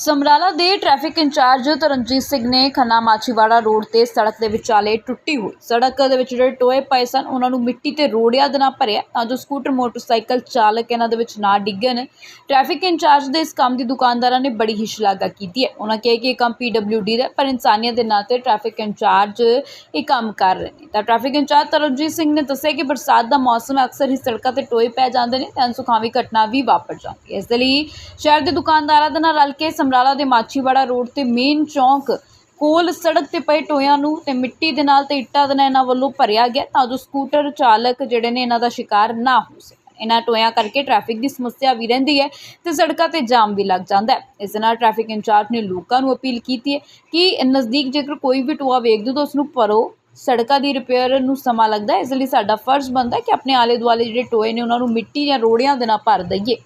ਸਮਰਾਲਾ ਦੇ traffic incharge Taranjit Singh ਨੇ Khanna Machhiwara road ਤੇ ਸੜਕ ਦੇ ਵਿਚਾਲੇ ਟੁੱਟੀ ਹੋਈ। ਸੜਕ ਦੇ ਵਿੱਚ ਜਿਹੜੇ ਟੋਏ ਪਏ ਸਨ, ਉਹਨਾਂ ਨੂੰ ਮਿੱਟੀ ਤੇ ਰੋੜਿਆਂ ਦੇ ਨਾਲ ਭਰਿਆ। ਤਾਂ ਜੋ ਸਕੂਟਰ, ਮੋਟਰਸਾਈਕਲ ਚਾਲਕ ਇਹਨਾਂ ਦੇ ਵਿੱਚ ਨਾ ਡਿੱਗਣ। ਟ੍ਰੈਫਿਕ ਇੰਚਾਰਜ ਦੇ ਇਸ ਕੰਮ ਦੀ ਦੁਕਾਨਦਾਰਾਂ ਨੇ ਬੜੀ ਹੀ ਸ਼ਲਾਘਾ ਕੀਤੀ ਹੈ। ਉਹਨਾਂ ਕਿਹਾ ਕਿ ਇਹ ਕੰਮ ਪੀਡਬਲਿਊਡੀ ਦਾ ਪਰ ਇਨਸਾਨੀਅਤ ਦੇ ਨਾਂ 'ਤੇ ਟ੍ਰੈਫਿਕ ਇੰਚਾਰਜ ਇਹ ਕੰਮ ਕਰ ਰਹੇ ਨੇ। ਤਾਂ ਟ੍ਰੈਫਿਕ ਇੰਚਾਰਜ ਤਰਨਜੀਤ ਸਿੰਘ ਨੇ ਦੱਸਿਆ ਕਿ ਬਰਸਾਤ ਦਾ ਮੌਸਮ ਅਕਸਰ ਹੀ ਸੜਕਾਂ ਤੇ ਟੋਏ ਪੈ ਜਾਂਦੇ ਨੇ, ਤੇ ਅਨਸੁਖਾਵੀ ਘਟਨਾ ਵੀ ਵਾਪਰ ਜਾਂਦੀ ਹੈ। ਇਸ ਦੇ ਲਈ ਸ਼ਹਿਰ ਦੇ ਦੁਕਾਨਦਾਰਾਂ ਦੇ ਨਾਲ ਰਲ ਕੇ ਸਮਰਾਲਾ ਦੇ ਮਾਛੀਵਾੜਾ ਰੋਡ ਤੇ ਮੇਨ ਚੌਂਕ ਕੋਲ ਸੜਕ ਤੇ ਪਏ ਟੋਇਆਂ ਨੂੰ ਤੇ ਮਿੱਟੀ ਦੇ ਨਾਲ ਤੇ ਇੱਟਾਂ ਦੇ ਨਾਲ ਇਹਨਾਂ ਵੱਲੋਂ ਭਰਿਆ ਗਿਆ ਤਾਂ ਜੋ ਸਕੂਟਰ ਚਾਲਕ ਜਿਹੜੇ ਨੇ ਇਹਨਾਂ ਦਾ ਸ਼ਿਕਾਰ ਨਾ ਹੋ ਸਕਣ। ਇਹਨਾਂ ਟੋਇਆਂ ਕਰਕੇ ਟ੍ਰੈਫਿਕ ਦੀ ਸਮੱਸਿਆ ਵੀ ਰਹਿੰਦੀ ਹੈ ਤੇ ਸੜਕਾਂ ਤੇ ਜਾਮ ਵੀ ਲੱਗ ਜਾਂਦਾ ਹੈ। ਇਸ ਦੇ ਨਾਲ ਟ੍ਰੈਫਿਕ ਇੰਚਾਰਜ ਨੇ ਲੋਕਾਂ ਨੂੰ ਅਪੀਲ ਕੀਤੀ ਹੈ ਕਿ ਨਜ਼ਦੀਕ ਜੇਕਰ ਕੋਈ ਵੀ ਟੋਆ ਵੇਖਦੇ ਹੋ ਤਾਂ ਉਸ ਨੂੰ ਭਰੋ। ਸੜਕਾਂ ਦੀ ਰਿਪੇਅਰ ਨੂੰ ਸਮਾਂ ਲੱਗਦਾ ਹੈ। ਇਸ ਲਈ ਸਾਡਾ ਫਰਜ਼ ਬਣਦਾ ਹੈ ਕਿ ਆਪਣੇ ਆਲੇ ਦੁਆਲੇ ਜਿਹੜੇ ਟੋਏ ਨੇ ਉਹਨਾਂ ਨੂੰ ਮਿੱਟੀ ਜਾਂ ਰੋੜਿਆਂ ਦੇ ਨਾਲ ਭਰ ਦਈਏ।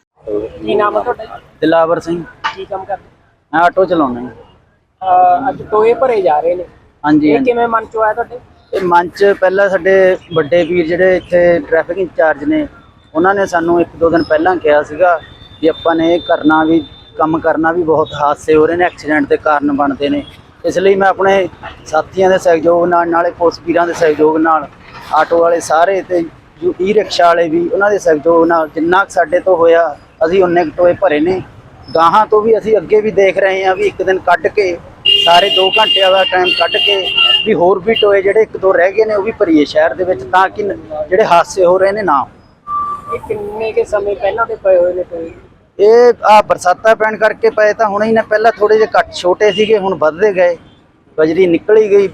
ਕੀ ਨਾਮ ਹੈ ਤੁਹਾਡਾ ਦਿਲਾਵਰ ਸਿੰਘ। ਕੀ ਕੰਮ ਕਰਦੇ? ਮੈਂ ਆਟੋ ਚਲਾਉਣਾ ਜੀ। ਅਹ ਅੱਜ ਟੋਏ ਭਰੇ ਜਾ ਰਹੇ ਨੇ। ਹਾਂਜੀ ਇਹ ਹਾਂਜੀ। ਕਿਵੇਂ ਮਨ ਚ ਆਇਆ ਤੁਹਾਡੇ? ਇਹ ਮੰਚ ਪਹਿਲਾਂ ਸਾਡੇ ਵੱਡੇ ਵੀਰ ਜਿਹੜੇ ਇੱਥੇ ਟ੍ਰੈਫਿਕ ਇੰਚਾਰਜ ਨੇ ਉਹਨਾਂ ਨੇ ਸਾਨੂੰ ਇੱਕ ਦੋ ਦਿਨ ਪਹਿਲਾਂ ਕਿਹਾ ਸੀਗਾ ਵੀ ਆਪਾਂ ਨੇ ਇਹ ਕਰਨਾ ਵੀ ਕੰਮ ਕਰਨਾ ਵੀ ਬਹੁਤ ਹਾਦਸੇ ਹੋ ਰਹੇ ਨੇ ਐਕਸੀਡੈਂਟ ਦੇ ਕਾਰਨ ਬਣਦੇ ਨੇ। ਇਸ ਲਈ ਮੈਂ ਆਪਣੇ ਸਾਥੀਆਂ ਦੇ ਸਹਿਯੋਗ ਨਾਲ ਨਾਲੇ ਪੁਲਿਸ ਵੀਰਾਂ ਦੇ ਸਹਿਯੋਗ ਨਾਲ ਆਟੋ ਵਾਲੇ ਸਾਰੇ ਤੇ ਜੋ ਈ ਰਿਕਸ਼ਾ ਵਾਲੇ ਵੀ ਉਹਨਾਂ ਦੇ ਸਹਿਯੋਗ ਨਾਲ ਜਿੰਨਾ ਕੁ ਸਾਡੇ ਤੋਂ ਹੋਇਆ ਅਸੀਂ ਉਨੇ ਕੁ ਟੋਏ ਭਰੇ ਨੇ। ਗਾਹਾਂ ਤੋਂ ਵੀ ਅਸੀਂ ਅੱਗੇ ਵੀ ਦੇਖ ਰਹੇ ਹਾਂ ਵੀ ਇੱਕ ਦਿਨ ਕੱਢ ਕੇ ਸਾਰੇ 2 ਘੰਟਿਆਂ ਦਾ ਟਾਈਮ ਕੱਢ ਕੇ ਵੀ ਹੋਰ ਵੀ ਟੋਏ ਜਿਹੜੇ ਇੱਕ ਦੋ ਰਹਿ ਗਏ ਨੇ ਉਹ ਵੀ ਭਰੀਏ ਸ਼ਹਿਰ ਦੇ ਵਿੱਚ ਤਾਂ ਕਿ ਜਿਹੜੇ ਹਾਦਸੇ ਹੋ ਰਹੇ ਨੇ ਨਾ। ਇਹ ਕਿੰਨੇ ਕੇ ਸਮੇਂ ਪਹਿਲਾਂ ਦੇ ਪਏ ਹੋਏ ਨੇ ਟੋਏ ਇਹ ਆ ਬਰਸਾਤਾਂ ਪੈਣ ਕਰਕੇ ਪਏ ਤਾਂ ਹੁਣੇ ਹੀ ਨੇ ਪਹਿਲਾਂ ਥੋੜੇ ਜਿਹੇ ਘੱਟ ਛੋਟੇ ਸੀਗੇ ਹੁਣ ਵੱਧਦੇ ਗਏ ਬਜਰੀ ਨਿਕਲ ਹੀ ਗਈ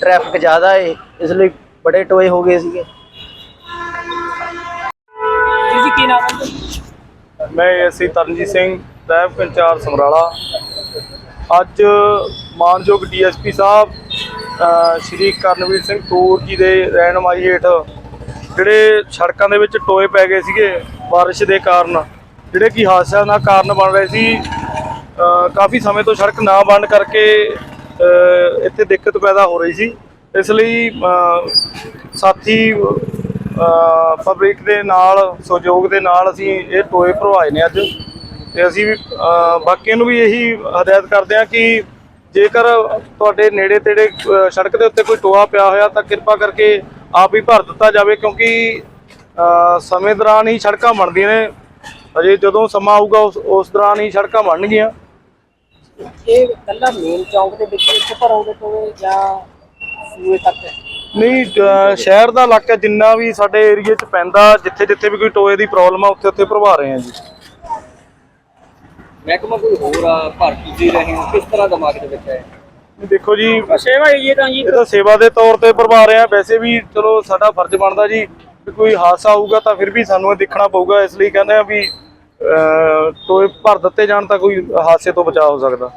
ਟ੍ਰੈਫਿਕ ਜ਼ਿਆਦਾ ਏ ਇਸ ਲਈ ਬੜੇ ਟੋਏ ਹੋ ਗਏ ਸੀਗੇ ਜੀ ਕੀ ਨਾਮ ਹੈ? ਮੈਂ ASI Tarnjeet Singh traffic incharge Samrala. ਅੱਜ ਮਾਨਯੋਗ ਡੀਐਸਪੀ ਸਾਹਿਬ ਸ਼੍ਰੀ ਕਰਨਵੀਰ ਸਿੰਘ ਟੂਰ ਜੀ ਦੇ ਰਹਿਨਮਾਈ ਹੇਠ ਜਿਹੜੇ ਸੜਕਾਂ ਦੇ ਵਿੱਚ ਟੋਏ ਪੈ ਗਏ ਸੀਗੇ ਬਾਰਿਸ਼ ਦੇ ਕਾਰਨ, ਜਿਹੜੇ ਕਿ ਹਾਦਸਿਆਂ ਦਾ ਕਾਰਨ ਬਣ ਰਹੇ ਸੀ ਕਾਫੀ ਸਮੇਂ ਤੋਂ ਸੜਕ ਨਾ ਬੰਦ ਕਰਕੇ ਇੱਥੇ ਦਿੱਕਤ ਪੈਦਾ ਹੋ ਰਹੀ ਸੀ। ਇਸ ਲਈ ਸਾਥੀ ਪਬਲਿਕ ਦੇ ਨਾਲ, ਸਹਿਯੋਗ ਦੇ ਨਾਲ ਅਸੀਂ ਇਹ ਟੋਏ ਭਰਵਾਏ ਨੇ ਅੱਜ। ਤੇ ਅਸੀਂ ਵੀ ਬਾਕੀਆਂ ਨੂੰ ਵੀ ਇਹੀ ਹਦਾਇਤ ਕਰਦੇ ਹਾਂ ਕਿ ਜੇਕਰ ਤੁਹਾਡੇ ਨੇੜੇ ਤੇੜੇ ਸੜਕ ਦੇ ਉੱਤੇ ਕੋਈ ਟੋਆ ਪਿਆ ਹੋਇਆ ਤਾਂ ਕਿਰਪਾ ਕਰਕੇ ਆਪ ਹੀ ਭਰ ਦਿੱਤਾ ਜਾਵੇ ਕਿਉਂਕਿ ਸਮੇਂ ਦੌਰਾਨ ਹੀ ਸੜਕਾਂ ਬਣਦੀਆਂ ਨੇ। ਅਜੇ ਜਦੋਂ ਸਮਾਂ ਆਊਗਾ ਉਸ ਦੌਰਾਨ ਹੀ ਸੜਕਾਂ ਬਣਨਗੀਆਂ। ਇਹ ਕੱਲਾ ਮੇਨ ਚੌਂਕ ਦੇ ਵਿੱਚ ਇੱਥੇ ਭਰੋਗੇ ਟੋਏ ਜਾਂ ਸੂਏ ਤੱਕ ਨਹੀਂ ਸ਼ਹਿਰ ਦਾ ਇਲਾਕਾ ਜਿੰਨਾ ਵੀ ਸਾਡੇ ਏਰੀਏ 'ਚ ਪੈਂਦਾ ਜਿੱਥੇ ਜਿੱਥੇ ਵੀ ਕੋਈ ਟੋਏ ਦੀ ਪ੍ਰੋਬਲਮ ਆ ਉੱਥੇ ਉੱਥੇ ਭਰਵਾ ਰਹੇ ਹਾਂ ਜੀ। ਮਹਿਕਮਾ ਕੋਈ ਹੋਰ ਆ ਭਰ ਤੁਸੀਂ ਰਹੇ ਹੋ ਕਿਸ ਤਰ੍ਹਾਂ ਦਿਮਾਗ ਦੇ ਵਿੱਚ ਹੈ ਦੇਖੋ ਜੀ ਸੇਵਾ ਇਹ ਤਾਂ ਜੀ। ਇਹ ਤਾਂ ਸੇਵਾ ਦੇ ਤੌਰ ਤੇ ਭਰਵਾ ਰਹੇ। ਆ ਵੈਸੇ ਵੀ ਚਲੋ ਸਾਡਾ ਫਰਜ਼ ਬਣਦਾ ਜੀ ਵੀ ਕੋਈ ਹਾਦਸਾ ਆਊਗਾ ਤਾਂ ਫਿਰ ਵੀ ਸਾਨੂੰ ਇਹ ਦੇਖਣਾ ਪਊਗਾ। ਇਸ ਲਈ ਕਹਿੰਦੇ ਆ ਵੀ ਟੋਏ ਭਰ ਦਿੱਤੇ ਜਾਣ ਤਾਂ ਕੋਈ ਹਾਦਸੇ ਤੋਂ ਬਚਾਅ ਹੋ ਸਕਦਾ।